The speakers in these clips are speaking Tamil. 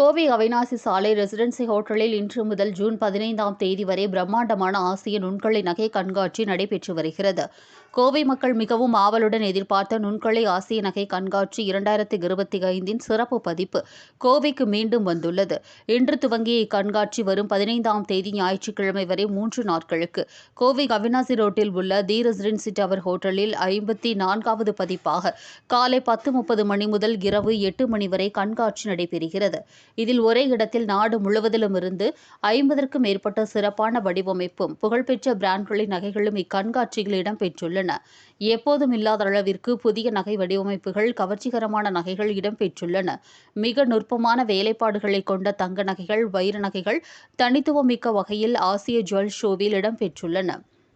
கோவை அவினாசி சாலை ரெசிடென்சி ஹோட்டலில் இன்று முதல் ஜூன் பதினைந்தாம் தேதி வரை பிரம்மாண்டமான ஆசிய நுண்கலை நகை கண்காட்சி நடைபெற்று வருகிறது. கோவை மக்கள் மிகவும் ஆவலுடன் எதிர்பார்த்த நுண்கலை ஆசிய நகை கண்காட்சி இரண்டாயிரத்தி இருபத்தி ஐந்தின் சிறப்பு பதிப்பு கோவைக்கு மீண்டும் வந்துள்ளது. இன்று துவங்கிய இக்கண்காட்சி வரும் பதினைந்தாம் தேதி ஞாயிற்றுக்கிழமை வரை மூன்று நாட்களுக்கு. கோவை அவினாசி ரோட்டில் உள்ள தி ரெசிடென்சி டவர் ஹோட்டலில் ஐம்பத்தி நான்காவது பதிப்பாக காலை பத்து முப்பது மணி முதல் இரவு எட்டு மணி வரை கண்காட்சி நடைபெறுகிறது. இதில் ஒரே இடத்தில் நாடு முழுவதிலும் இருந்து ஐம்பதற்கும் மேற்பட்ட சிறப்பான வடிவமைப்பும் புகழ்பெற்ற பிராண்ட்களின் நகைகளும் இக்கண்காட்சியில் இடம்பெற்றுள்ளன எப்போதும் இல்லாத அளவிற்கு புதிய நகை வடிவமைப்புகள் கவர்ச்சிகரமான நகைகள் இடம்பெற்றுள்ளன. மிக நுட்பமான வேலைப்பாடுகளை கொண்ட தங்க நகைகள் வைர நகைகள் தனித்துவமிக்க வகையில் ஆசிய ஜுவல் ஷோவில் இடம்பெற்றுள்ளன.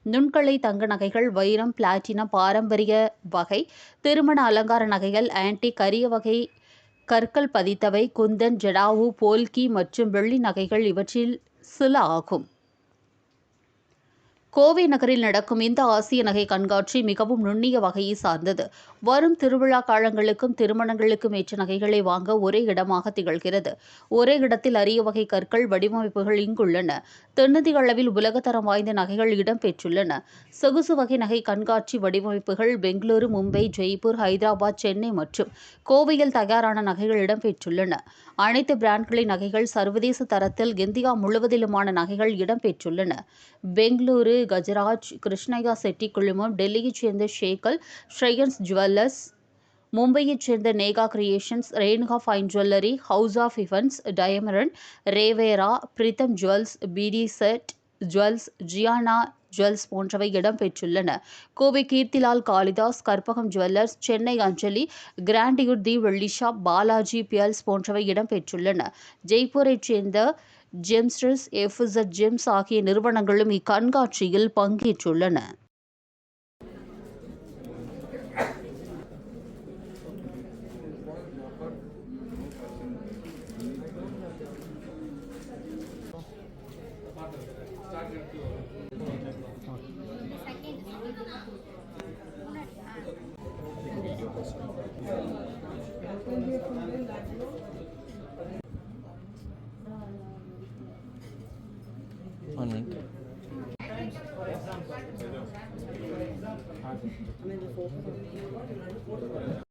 நுண்கலை தங்க நகைகள் வைரம் பிளாட்டினம் பாரம்பரிய வகை திருமண அலங்கார நகைகள் ஆன்டிக் கரிய வகை கற்கள் பதித்தவை குந்தன் ஜடாவு போல்கி மற்றும் வெள்ளி நகைகள் இவற்றில் சில ஆகும். கோவை நகரில் நடக்கும் இந்த ஆசிய நகை கண்காட்சி மிகவும் நுண்ணிய வகையை சார்ந்தது. வரும் திருவிழா காலங்களுக்கும் திருமணங்களுக்கும் ஏற்ற நகைகளை வாங்க ஒரே இடமாக திகழ்கிறது. ஒரே இடத்தில் அரிய வகை கற்கள் வடிவமைப்புகள் இங்குள்ளன. தென்னதி அளவில் உலகத்தரம் வாய்ந்த நகைகள் இடம்பெற்றுள்ளன சொகுசு வகை நகை கண்காட்சி வடிவமைப்புகள் பெங்களூரு மும்பை ஜெய்ப்பூர் ஹைதராபாத் சென்னை மற்றும் கோவையில் தயாரான நகைகள் இடம்பெற்றுள்ளன அனைத்து பிராண்ட்களின் நகைகள் சர்வதேச தரத்தில் இந்தியா முழுவதிலுமான நகைகள் இடம்பெற்றுள்ளன பெங்களூரு கஜராஜ் கிருஷ்ணயா செட்டி குழுமம் டெல்லியைச் சேர்ந்த ஷேகல் ஸ்ரேயன்ஸ் ஜுவல்லர்ஸ் மும்பையைச் சேர்ந்த Neha creations Renuka fine jewellery house of Evans டயமரன் ரேவேரா பிரீத்தம் ஜுவல்ஸ் பிடி செட் ஜுவல்ஸ் ஜியானா ஜுவல்ஸ் போன்றவை இடம்பெற்றுள்ளன Kovai Keerthilal Kalidas Karpagam jewellers Chennai Anjali grandeur the Velli shop Balaji pearls போன்றவை இடம்பெற்றுள்ளன ஜெய்ப்பூரைச் சேர்ந்த ஜெம்ஸ்டர்ஸ் எஃப்இசட் ஜெம்ஸ் ஆகிய நிறுவனங்களும் இக்கண்காட்சியில் பங்கேற்றுள்ளன. One on link.